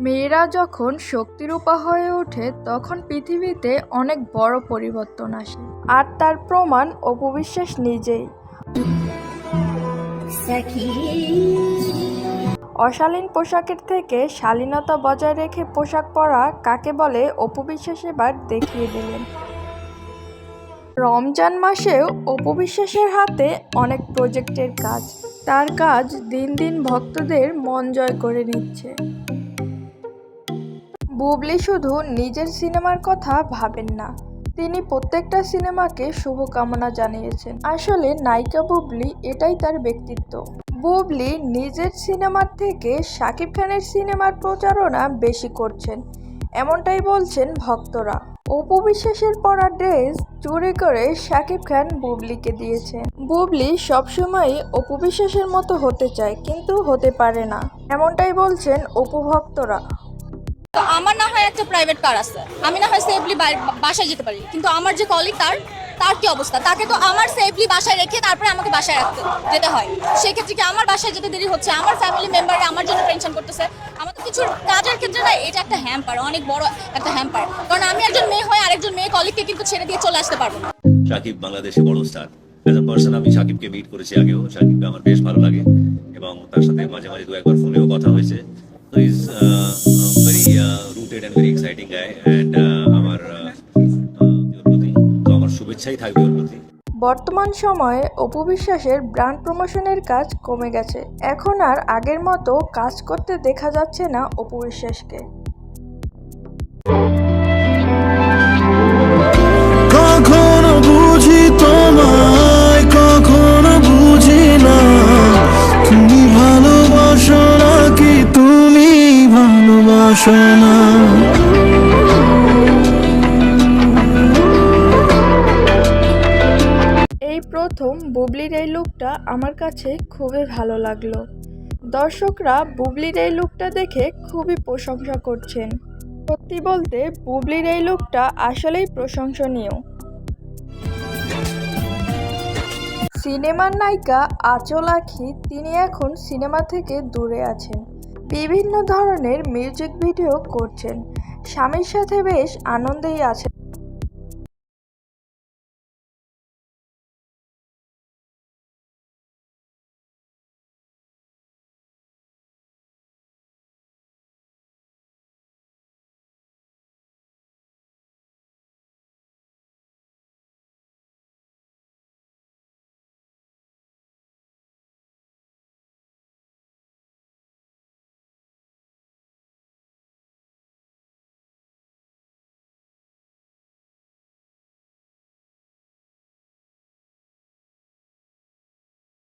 মেয়েরা যখন শক্তিরূপা হয়ে ওঠে, তখন পৃথিবীতে অনেক বড় পরিবর্তন আসে। আর তার প্রমাণ অপবিশ্বাস নিজেই। অশালীন পোশাকের থেকে শালীনতা বজায় রেখে পোশাক পরা কাকে বলে, অপবিশ্বাস এবার দেখিয়ে দিলেন। রমজান মাসেও অপবিশ্বাসের হাতে অনেক প্রজেক্টের কাজ। তার কাজ দিন দিন ভক্তদের মন জয় করে নিচ্ছে। বুবলি শুধু নিজের সিনেমার কথা ভাবেন না, তিনি প্রত্যেকটা সিনেমাকে শুভকামনা জানিয়েছেন। আসলে নায়িকা বুবলি এটাই তার ব্যক্তিত্ব। বুবলি নিজের সিনেমার থেকে শাকিব খানের সিনেমার প্রচারণা বেশি করছেন, এমনটাই বলছেন ভক্তরা। অপু বিশ্বাসের পরা ড্রেস চুরি করে শাকিব খান বুবলিকে দিয়েছেন বুবলি সবসময় অপু বিশ্বাসের মতো হতে চায়, কিন্তু হতে পারে না। এমনটাই বলছেন অপু ভক্তরা তো আমার না হয় একটা প্রাইভেট কার আছে। আমি না হয় সেফলি বাসায় যেতে পারি। কিন্তু আমার যে কলিগ তার তার কি অবস্থা? তাকে তো আমার সেফলি বাসায় রেখে তারপরে আমাকে বাসায় রাখতে যেতে হয়। সেক্ষেত্রে কি আমার বাসায় যেতে দেরি হচ্ছে? আমার ফ্যামিলি মেম্বারে আমার জন্য টেনশন করতেছে। কিছু কাজের ক্ষেত্রে না এটা একটা হ্যাম্পার অনেক বড় একটা হ্যাম্পার কারণ আমি একজন মেয়ে হয়ে আরেকজন মেয়ে কলিগকে কিন্তু ছেড়ে দিয়ে চলে আসতে পারব না। সাকিব বাংলাদেশে বড় স্টার অ্যাজ পার্সন আমি সাকিবকে মিট করেছি আগেও। সাকিবকে আমার বেশ ভালো লাগে। এবং তার সাথে মাঝে মাঝে দু একবার ফোনেও কথা হয়েছে। তো is very rooted and very exciting guy and আমার uh, প্রতি তো আমার শুভেচ্ছাই থাকবে ওর প্রতি। বর্তমান সময়ে অপু বিশ্বাসের ব্র্যান্ড প্রমোশনের কাজ কমে গেছে। এখন আর আগের মতো কাজ করতে দেখা যাচ্ছে না অপু বিশ্বাসকে। কখনো বুঝি বুঝি না। তুমি তুমি ভালোবাসো না? প্রথম বুবলির এই লুকটা আমার কাছে খুবই ভালো লাগল। দর্শকরা বুবলির এই লুকটা দেখে খুবই প্রশংসা করছেন। সত্যি বলতে বুবলির এই লুকটা আসলেই প্রশংসনীয়। সিনেমার নায়িকা আঁচল আখি, তিনি এখন সিনেমা থেকে দূরে আছেন। বিভিন্ন ধরনের মিউজিক ভিডিও করছেন। স্বামীর সাথে বেশ আনন্দেই আছেন।